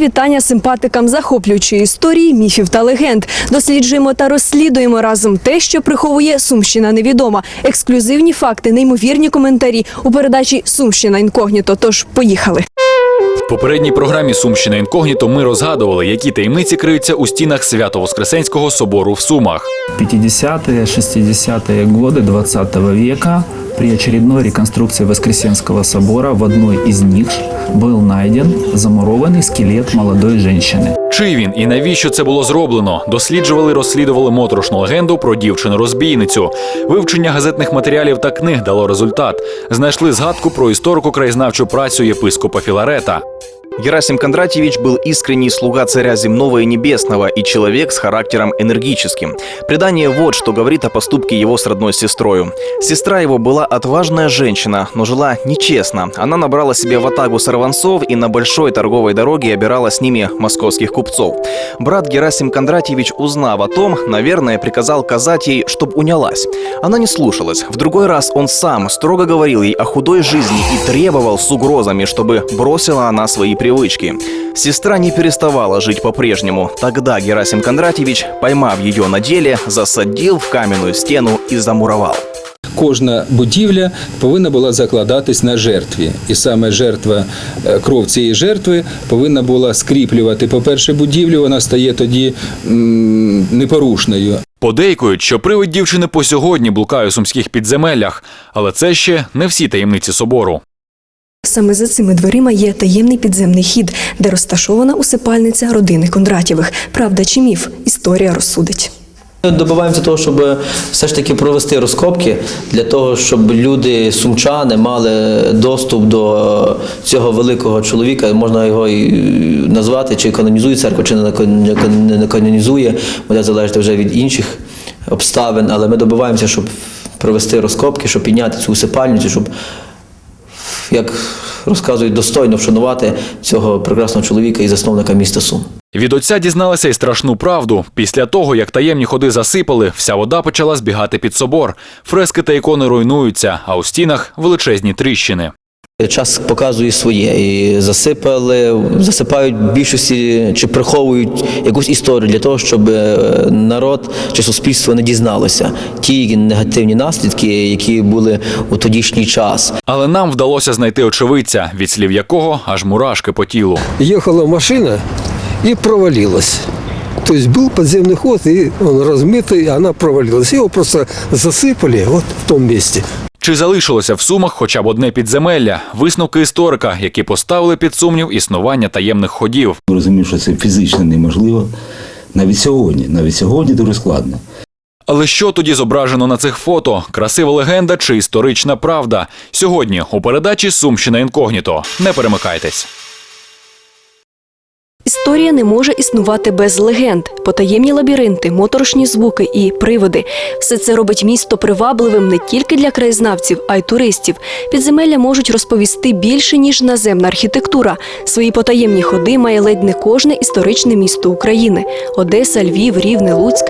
вітання симпатикам захоплюючої історії, міфів та легенд. Досліджуємо та розслідуємо разом те, що приховує Сумщина невідома. Ексклюзивні факти, неймовірні коментарі у передачі Сумщина інкогніто. Тож поїхали. В попередній програмі Сумщина інкогніто ми розгадували, які таємниці криються у стінах Свято-Воскресенського собору в Сумах. 50-е, 60-е годы 20 века при очередной реконструкции Воскресенского собора в одной из ниш был найден замурованный скелет молодой женщины. Чий він і навіщо це було зроблено? Досліджували, розслідували моторошну легенду про дівчину-розбійницю. Вивчення газетних матеріалів та книг дало результат. Знайшли згадку про історико-краєзнавчу працю єпископа Філарета. Герасим Кондратьевич был искренний слуга царя земного и небесного и человек с характером энергическим. Предание вот что говорит о поступке его с родной сестрою. Сестра его была отважная женщина, но жила нечестно. Она набрала себе ватагу сорванцов и на большой торговой дороге обирала с ними московских купцов. Брат Герасим Кондратьевич, узнав о том, наверное, приказал казать ей, чтоб унялась. Она не слушалась. В другой раз он сам строго говорил ей о худой жизни и требовал с угрозами, чтобы бросила она свои привычки. Сестра не переставала жить по-прежнему. Тогда Герасим Кондратьевич, поймав ее на деле, засадил в каменную стену и замуровал. Кожна будівля повинна була закладатись на жертві, і саме жертва, е, кров цієї жертви повинна була скріплювати, по-перше, будівлю, вона стає тоді м, непорушною. Подейкують, що привид дівчини по сьогодні блукає у сумських підземеллях, але це ще не всі таємниці собору. Саме за цими дверима є таємний підземний хід, де розташована усипальниця родини Кондратєвих. Правда чи міф? Історія розсудить. Ми Добиваємося того, щоб все ж таки провести розкопки для того, щоб люди сумчани мали доступ до цього великого чоловіка. Можна його і назвати, чи канонізує церква, чи не канонізує, буде залежати вже від інших обставин. Але ми добиваємося, щоб провести розкопки, щоб підняти цю усипальницю, щоб як розказують, достойно вшанувати цього прекрасного чоловіка і засновника міста Сум. Від отця дізналися й страшну правду. Після того, як таємні ходи засипали, вся вода почала збігати під собор. Фрески та ікони руйнуються, а у стінах величезні тріщини. Час показує своє і засипали, засипають більшості чи приховують якусь історію для того, щоб е, народ чи суспільство не дізналося ті негативні наслідки, які були у тодішній час. Але нам вдалося знайти очевидця, від слів якого аж мурашки по тілу. ехала машина и провалилась. То есть был подземный ход, и он размытый, и она провалилась. Его просто засыпали вот в том месте. Чи залишилося в сумах хоча б одне підземелля? Висновки історика, які поставили під сумнів існування таємних ходів. Розумів, що це фізично неможливо. Навіть сьогодні, навіть сьогодні дуже складно. Але що тоді зображено на цих фото? Красива легенда чи історична правда? Сьогодні у передачі Сумщина інкогніто. Не перемикайтесь. Історія не може існувати без легенд, потаємні лабіринти, моторошні звуки і приводи. Все це робить місто привабливим не тільки для краєзнавців, а й туристів. Підземелля можуть розповісти більше ніж наземна архітектура. Свої потаємні ходи має ледь не кожне історичне місто України: Одеса, Львів, Рівне, Луцьк.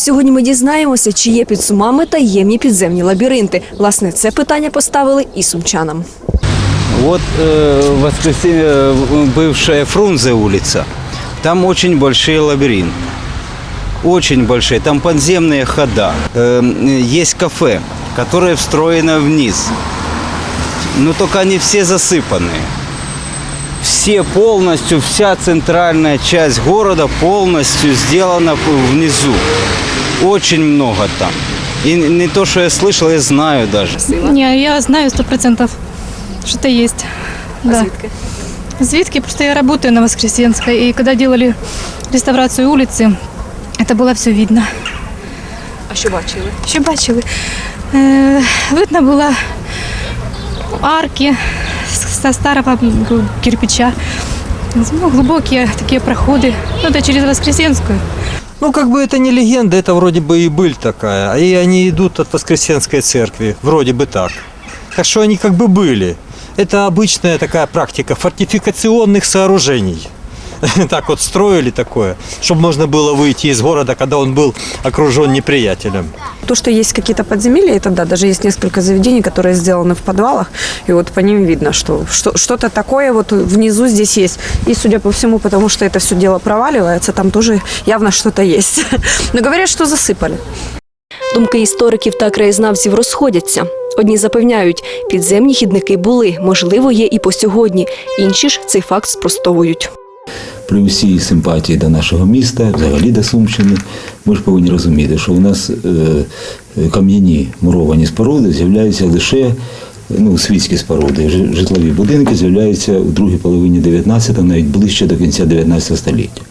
Сьогодні ми дізнаємося, чи є під сумами таємні підземні лабіринти. Власне, це питання поставили і сумчанам. Вот э, воскресенье, э, бывшая Фрунзе улица. Там очень большие лабиринты. Очень большие. Там подземные хода. Э, есть кафе, которое встроено вниз. Но только они все засыпанные. Все полностью, вся центральная часть города полностью сделана внизу. Очень много там. И не то, что я слышал, я знаю даже. Не, я знаю сто процентов, что это есть. Да. Звідки? Просто я работаю на Воскресенской, и когда делали реставрацию улицы, это было все видно. А що бачили? Що бачили? Е, видно було арки со старого кирпича, ну, глубокие такие проходы. Ну, это через Воскресенскую. Ну, как бы это не легенда, это вроде бы и быль такая. И они идут от Воскресенской церкви, вроде бы так. Так что они как бы были. Это обычная такая практика фортификационных сооружений. Так вот строили такое, чтобы можно было выйти из города, когда он был окружен неприятелем. То, что есть какие-то подземелья, это да, даже есть несколько заведений, которые сделаны в подвалах, и вот по ним видно, что, что что-то такое вот внизу здесь есть. И, судя по всему, потому что это все дело проваливается, там тоже явно что-то есть. Но говорят, что засыпали. Думки істориків та краєзнавців розходяться. Одні запевняють, підземні хідники були, можливо, є і по сьогодні. Інші ж цей факт спростовують. При усій симпатії до нашого міста, взагалі до Сумщини, ми ж повинні розуміти, що у нас е, кам'яні муровані споруди з'являються лише ну, світські споруди. Житлові будинки з'являються у другій половині 19-го, навіть ближче до кінця 19 століття.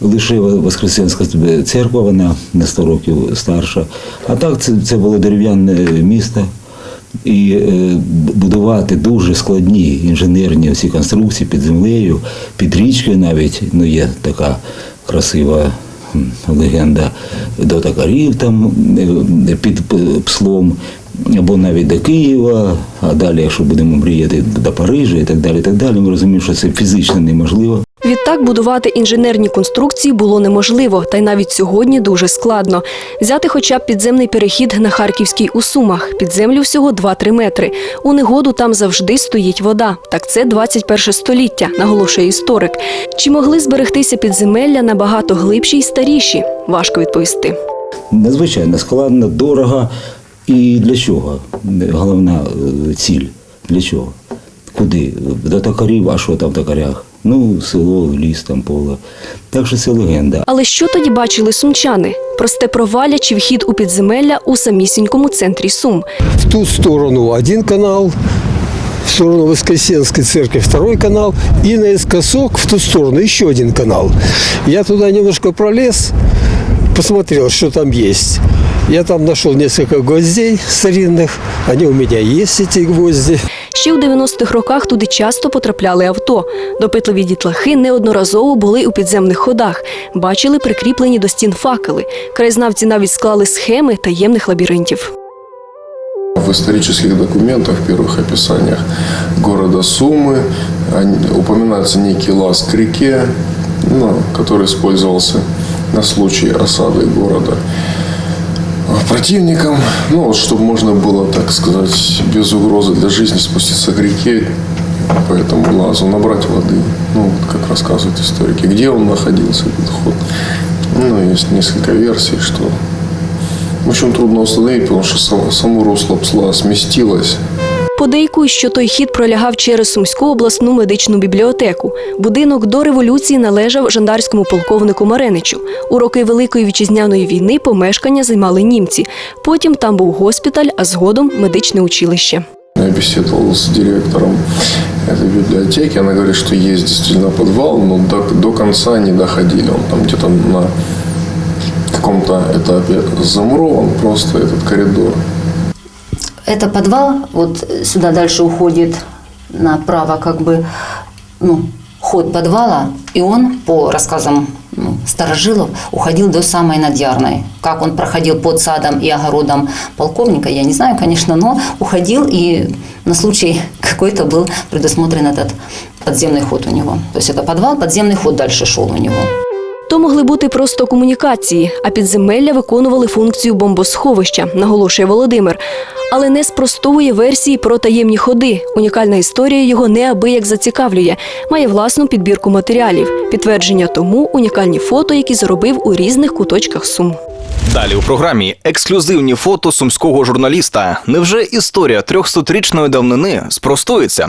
Лише Воскресенська церква, вона на 100 років старша. А так це, це було дерев'яне місто. І е, будувати дуже складні інженерні ці конструкції під землею, під річкою навіть ну, є така красива легенда до токарів там е, під Пслом, або навіть до Києва, а далі, якщо будемо мріяти до Парижа і так далі, так далі, ми розуміємо, що це фізично неможливо. Відтак будувати інженерні конструкції було неможливо, та й навіть сьогодні дуже складно. Взяти хоча б підземний перехід на Харківській у Сумах. Під землю всього 2-3 метри. У негоду там завжди стоїть вода. Так це 21 століття, наголошує історик. Чи могли зберегтися підземелля набагато глибші й старіші? Важко відповісти. Надзвичайно складно, дорого. І для чого? Головна е, ціль. Для чого? Куди? До токарів, а що там в токарях? Ну, село, ліс, там поле. Так що це легенда. Але що тоді бачили сумчани? Просте провалля чи вхід у підземелля у самісінькому центрі Сум. В ту сторону один канал, в сторону Воскресенской церкви второй канал, и наискосок в ту сторону еще один канал. Я туда немножко пролез, посмотрел, что там есть. Я там нашел несколько гвоздей старинных, они у меня есть, эти гвозди. Ще у 90-х роках туди часто потрапляли авто. Допитливі дітлахи неодноразово були у підземних ходах, бачили прикріплені до стін факели. Краєзнавці навіть склали схеми таємних лабіринтів. В исторических документах, в первых описаниях города Сумы они- упоминается некий лаз к реке, ну, который использовался на случай осады города Противником, ну, вот, чтобы можно было, так сказать, без угрозы для жизни спуститься к реке, по этому лазу набрать воды, ну, вот как рассказывают историки, где он находился, этот ход. Ну, есть несколько версий, что в общем, трудно установить, потому что само, само русло псла сместилось. Подейкують, що той хід пролягав через Сумську обласну медичну бібліотеку. Будинок до революції належав жандарському полковнику Мареничу. У роки Великої вітчизняної війни помешкання займали німці. Потім там був госпіталь, а згодом медичне училище. Я беседовал с директором этой библиотеки. Она говорит, что есть действительно подвал, но до, до конца не доходили. Он там где-то на каком-то этапе замурован просто этот коридор. Это подвал, вот сюда дальше уходит направо как бы, ну, ход подвала, и он, по рассказам ну, старожилов, уходил до самой Надьярной. Как он проходил под садом и огородом полковника, я не знаю, конечно, но уходил, и на случай какой-то был предусмотрен этот подземный ход у него. То есть это подвал, подземный ход дальше шел у него. То могли бути просто комунікації, а підземелля виконували функцію бомбосховища, наголошує Володимир. Але не спростовує версії про таємні ходи. Унікальна історія його неабияк зацікавлює. Має власну підбірку матеріалів. Підтвердження тому унікальні фото, які зробив у різних куточках Сум. Далі у програмі ексклюзивні фото сумського журналіста. Невже історія 300-річної давнини спростується?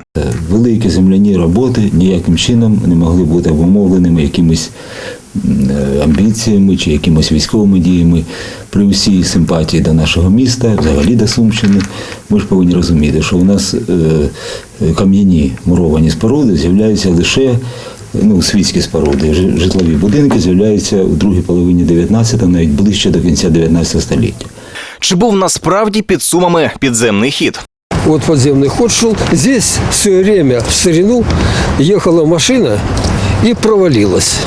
Великі земляні роботи ніяким чином не могли бути обумовленими якимись е, амбіціями чи якимись військовими діями. При усій симпатії до нашого міста, взагалі до Сумщини, ми ж повинні розуміти, що у нас е, е, кам'яні муровані споруди з'являються лише ну, світські споруди. Житлові будинки з'являються у другій половині 19-го, навіть ближче до кінця 19 століття. Чи був насправді під сумами підземний хід? Вот подземный ход шел. Здесь в свое время, в старину, ехала машина и провалилась.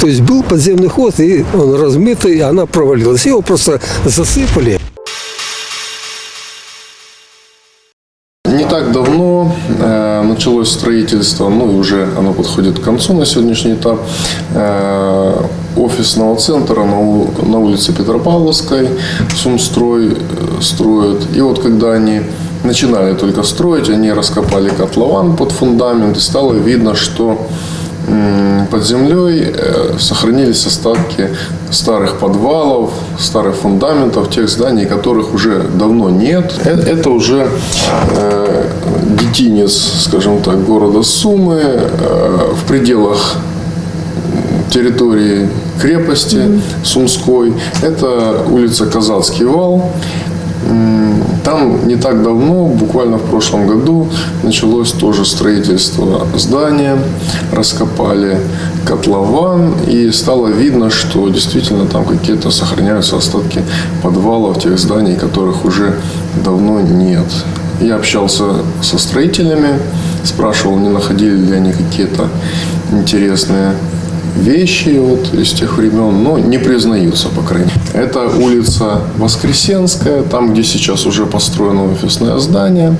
То есть был подземный ход, и он размытый, и она провалилась. Его просто засыпали. Не так давно э, началось строительство, ну и уже оно подходит к концу на сегодняшний этап, э, офисного центра на, у- на улице Петропавловской. Сумстрой э, строят. И вот когда они начинали только строить, они раскопали котлован под фундамент, и стало видно, что м, под землей э, сохранились остатки старых подвалов, старых фундаментов, тех зданий, которых уже давно нет. Э- Это уже э, детинец, скажем так, города Сумы в пределах территории крепости Сумской. Это улица Казацкий вал. Там не так давно, буквально в прошлом году, началось тоже строительство здания. Раскопали котлован и стало видно, что действительно там какие-то сохраняются остатки подвалов тех зданий, которых уже давно нет. Я общался со строителями, спрашивал, не находили ли они какие-то интересные вещи вот из тех времен, но не признаются, по крайней мере. Это улица Воскресенская, там, где сейчас уже построено офисное здание.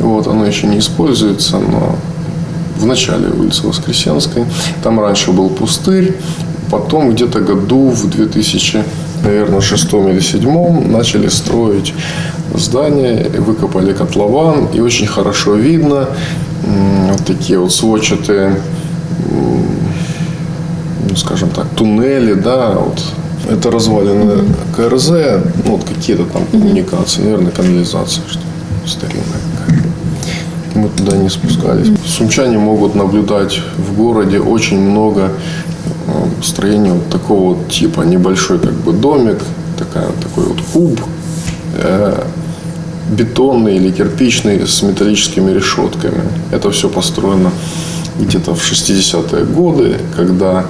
Вот, оно еще не используется, но в начале улицы Воскресенской. Там раньше был пустырь, потом где-то году в 2000, наверное, шестом или седьмом начали строить здание, выкопали котлован, и очень хорошо видно вот такие вот сводчатые ну, скажем так, туннели, да, вот. Это развалины КРЗ, ну, вот какие-то там коммуникации, наверное, канализация, что старинная какая-то. Мы туда не спускались. Сумчане могут наблюдать в городе очень много э, строений вот такого вот типа. Небольшой как бы домик, такая, такой вот куб, э, бетонный или кирпичный с металлическими решетками. Это все построено где-то в 60-е годы, когда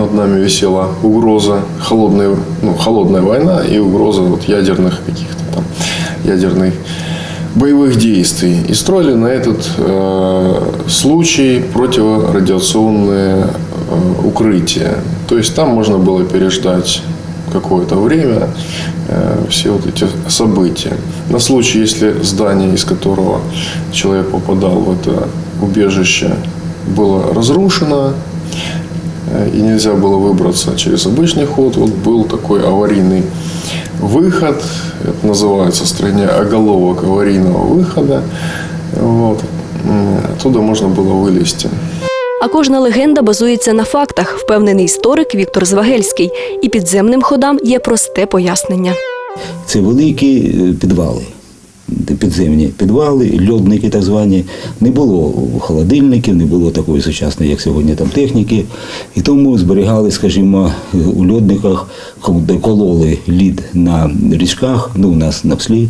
над нами висела угроза холодной, ну, холодная война и угроза вот ядерных каких-то там ядерных боевых действий. И строили на этот э, случай противорадиационные э, укрытия. То есть там можно было переждать какое-то время э, все вот эти события. На случай, если здание, из которого человек попадал в это убежище, было разрушено, и нельзя было выбраться через обычный ход, вот был такой аварийный выход, это называется в стране оголовок аварийного выхода, вот. М, оттуда можно было вылезти. А кожна легенда базується на фактах, впевнений історик Віктор Звагельський. І підземним ходам є просте пояснення. Це великі е, підвали, підземні підвали, льодники так звані. Не було холодильників, не було такої сучасної, як сьогодні, там техніки. І тому зберігали, скажімо, у льодниках, кололи лід на річках, ну у нас на пслі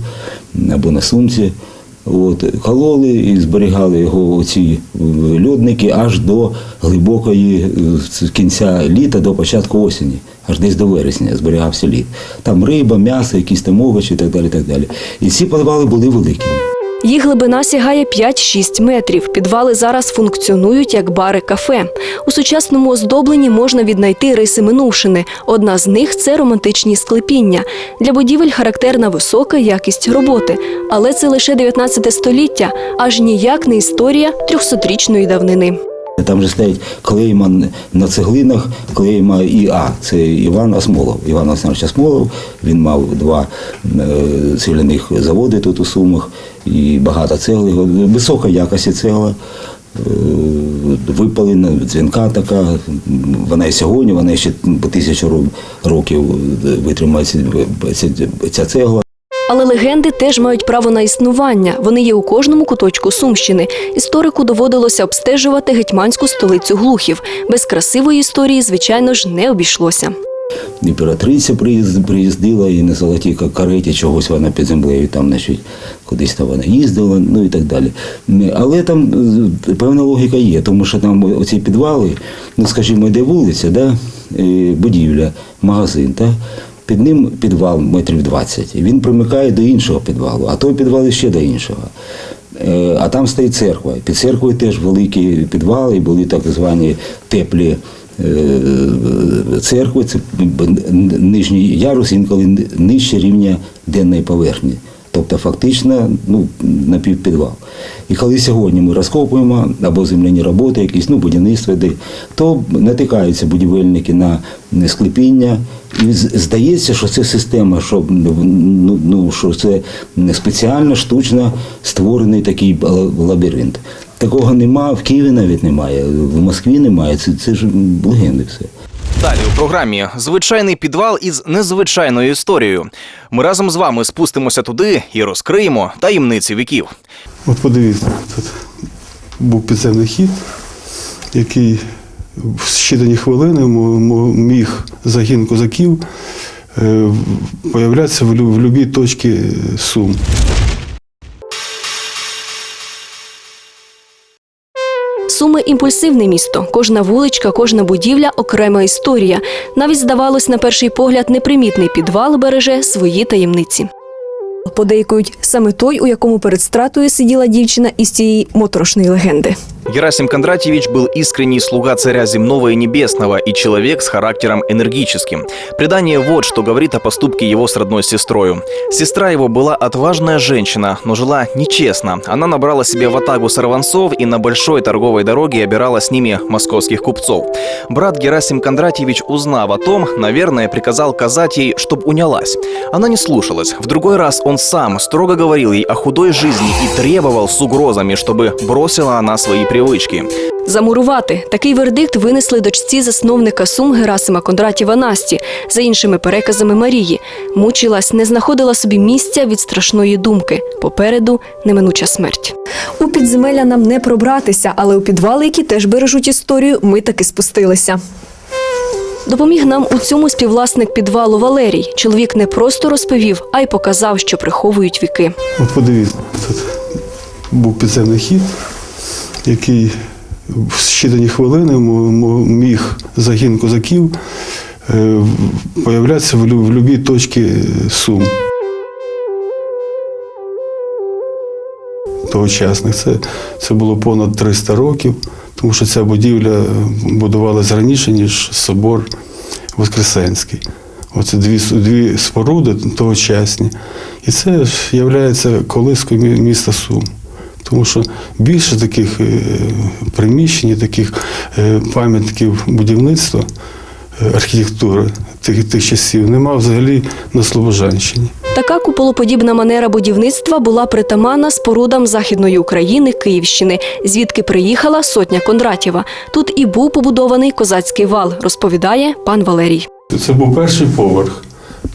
або на сумці. От, кололи і зберігали його оці е, льодники аж до глибокої е, кінця літа, до початку осені, аж десь до вересня зберігався лід. Там риба, м'ясо, якісь там овочі і так далі. так далі. І ці підвали були великими. Їх глибина сягає 5-6 метрів. Підвали зараз функціонують як бари кафе. У сучасному оздобленні можна віднайти риси минувшини. Одна з них це романтичні склепіння. Для будівель характерна висока якість роботи. Але це лише 19 століття, аж ніяк не історія 300-річної давнини. Там же стоять клейма на цеглинах, клейма ІА. Це Іван Осмолов. Іван Олександрович Осмолов. Він мав два е, цегляних заводи тут у Сумах і багато цегли. Висока якості цегла. е, Випалена, дзвінка така. Вона і сьогодні, вона ще по тисячу років витримає ця- ця цегла. Але легенди теж мають право на існування. Вони є у кожному куточку Сумщини. Історику доводилося обстежувати гетьманську столицю глухів. Без красивої історії, звичайно ж, не обійшлося. Імператриця приїздила і на золотій кареті чогось вона під землею там, значить, кудись там вона їздила, ну і так далі. Але там певна логіка є, тому що там оці підвали, ну скажімо, йде вулиця, да, будівля, магазин, та, під ним підвал метрів 20. Він примикає до іншого підвалу, а той підвал ще до іншого. Е, А там стоїть церква. Під церквою теж великі підвали, були так звані теплі е, церкви, це нижній ярус інколи нижче рівня денної поверхні. Тобто фактично ну, напівпідвал. І коли сьогодні ми розкопуємо або земляні роботи, якісь ну, будівництво йде, то натикаються будівельники на склепіння. І здається, що це система, що, ну, ну, що це спеціально, штучно створений такий лабіринт. Такого нема, в Києві навіть немає, в Москві немає. Це, це ж легенди все. Далі у програмі звичайний підвал із незвичайною історією. Ми разом з вами спустимося туди і розкриємо таємниці віків. От подивіться, тут був підземний хід, який в щитані хвилини міг загін козаків е, появлятися в будь-якій точці Сум. Суми імпульсивне місто. Кожна вуличка, кожна будівля окрема історія. Навіть здавалось, на перший погляд, непримітний підвал береже свої таємниці. Подейкують саме той, у якому перед стратою сиділа дівчина із цієї моторошної легенди. Герасим Кондратьевич был искренний слуга царя земного и небесного и человек с характером энергическим. Предание вот что говорит о поступке его с родной сестрою. Сестра его была отважная женщина, но жила нечестно. Она набрала себе ватагу сорванцов и на большой торговой дороге обирала с ними московских купцов. Брат Герасим Кондратьевич, узнав о том, наверное, приказал казать ей, чтоб унялась. Она не слушалась. В другой раз он сам строго говорил ей о худой жизни и требовал с угрозами, чтобы бросила она свои привычки. Замурувати такий вердикт винесли дочці засновника Сум Герасима Кондратєва Насті. За іншими переказами Марії, мучилась, не знаходила собі місця від страшної думки. Попереду неминуча смерть. У підземелля нам не пробратися, але у підвали, які теж бережуть історію, ми таки спустилися. Допоміг нам у цьому співвласник підвалу Валерій. Чоловік не просто розповів, а й показав, що приховують віки. От подивіться, тут був підземний хід, який в щитані хвилини міг загін козаків е, появлятися в, будь-якій точці Сум. Тогочасних. Це, це було понад 300 років, тому що ця будівля будувалась раніше, ніж собор Воскресенський. Оце дві, дві споруди тогочасні. І це є колискою міста Сум. Тому що більше таких е, приміщень, таких е, пам'ятників будівництва, е, архітектури тих, тих часів нема взагалі на Слобожанщині. Така куполоподібна манера будівництва була притаманна спорудам Західної України, Київщини, звідки приїхала сотня Кондратєва. Тут і був побудований козацький вал, розповідає пан Валерій. Це був перший поверх,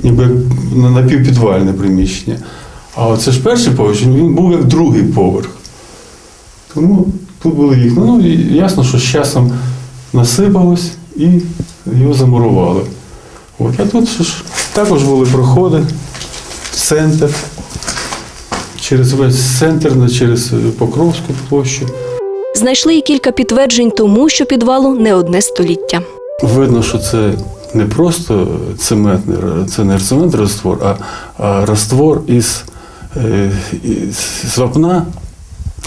ніби на- напівпідвальне приміщення. А це ж перший поверх, він був як другий поверх. Тому тут були вікна. Ну і ясно, що з часом насипалось і його замурували. От, а тут ж, також були проходи, центр, через весь центр, через Покровську площу. Знайшли і кілька підтверджень тому, що підвалу не одне століття. Видно, що це не просто цементний, це не цементний раствор, а, а раствор із е, і з вапна.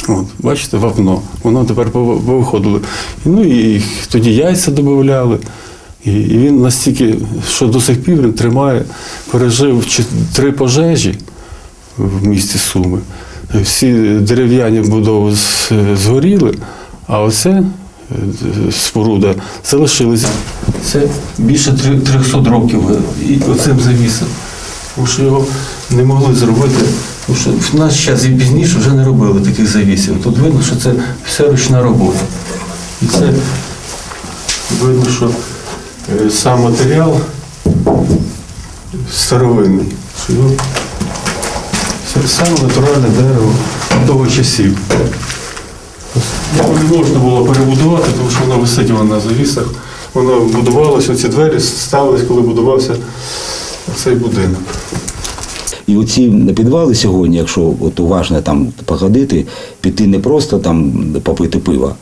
От, бачите, вапно. Воно тепер пов- повиходило. Ну і тоді яйця додавали. І, він настільки, що до сих пір він тримає, пережив три пожежі в місті Суми. Всі дерев'яні будови згоріли, а оце е, споруда залишилася. Це більше 300 років і оцим завісом. Тому що його не могли зробити. Тому що в наш час і пізніше вже не робили таких завісів. Тут видно, що це все ручна робота. І це видно, що е, сам матеріал старовинний. Це саме натуральне дерево того часів. Його не можна було перебудувати, тому що воно висить на завісах. Воно будувалося, ці двері ставились, коли будувався цей будинок. І оці підвали сьогодні, якщо от уважно там походити, піти не просто там попити пива,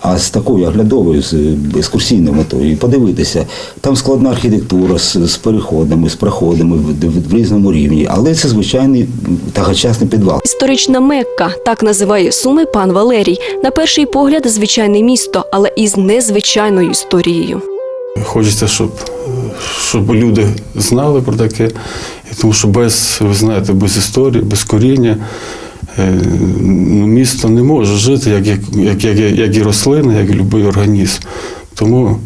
а з такою оглядовою, з екскурсійною метою, і подивитися. Там складна архітектура з, з переходами, з проходами в, в, в різному рівні, але це звичайний тогочасний підвал. Історична Мекка так називає Суми пан Валерій. На перший погляд, звичайне місто, але із незвичайною історією. Хочеться, щоб, щоб люди знали про таке, тому що без, ви знаєте, без історії, без коріння е, ну, місто не може жити, як, як, як, як, як і рослина, як і будь-який організм. Тому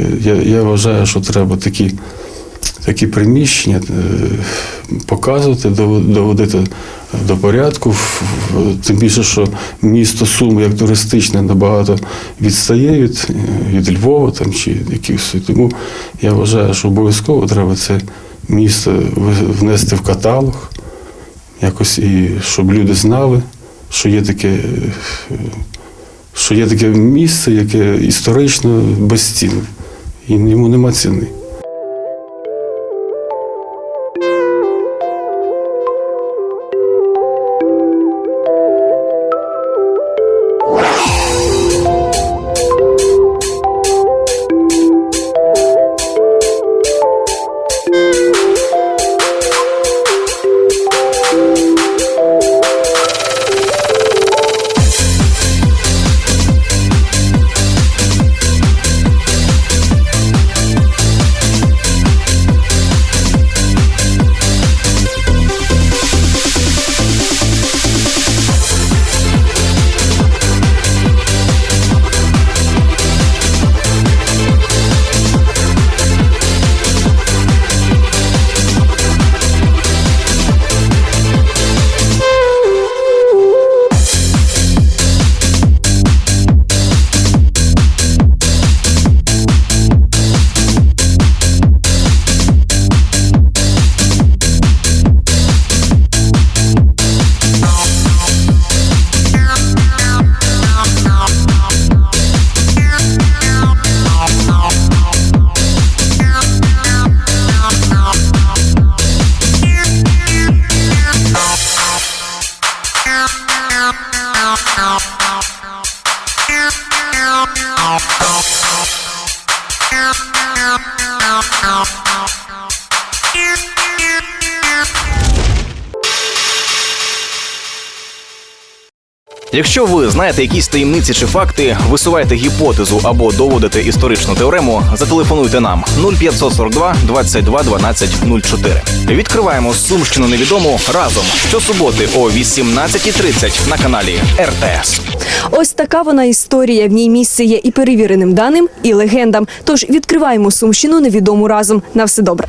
е, я, я вважаю, що треба такі, такі приміщення е, показувати, доводити до порядку. Тим більше, що місто Суми як туристичне набагато відстає від, від Львова там, чи якихось. Тому я вважаю, що обов'язково треба це місто внести в каталог, якось і щоб люди знали, що є таке. е, Що є таке місце, яке історично безцінне, і йому нема ціни. Якщо ви знаєте якісь таємниці чи факти, висувайте гіпотезу або доводите історичну теорему, зателефонуйте нам 0542 22 12 04. Відкриваємо Сумщину невідому разом щосуботи о 18.30 на каналі РТС. Ось така вона історія. В ній місце є і перевіреним даним, і легендам. Тож відкриваємо сумщину невідому разом. На все добре.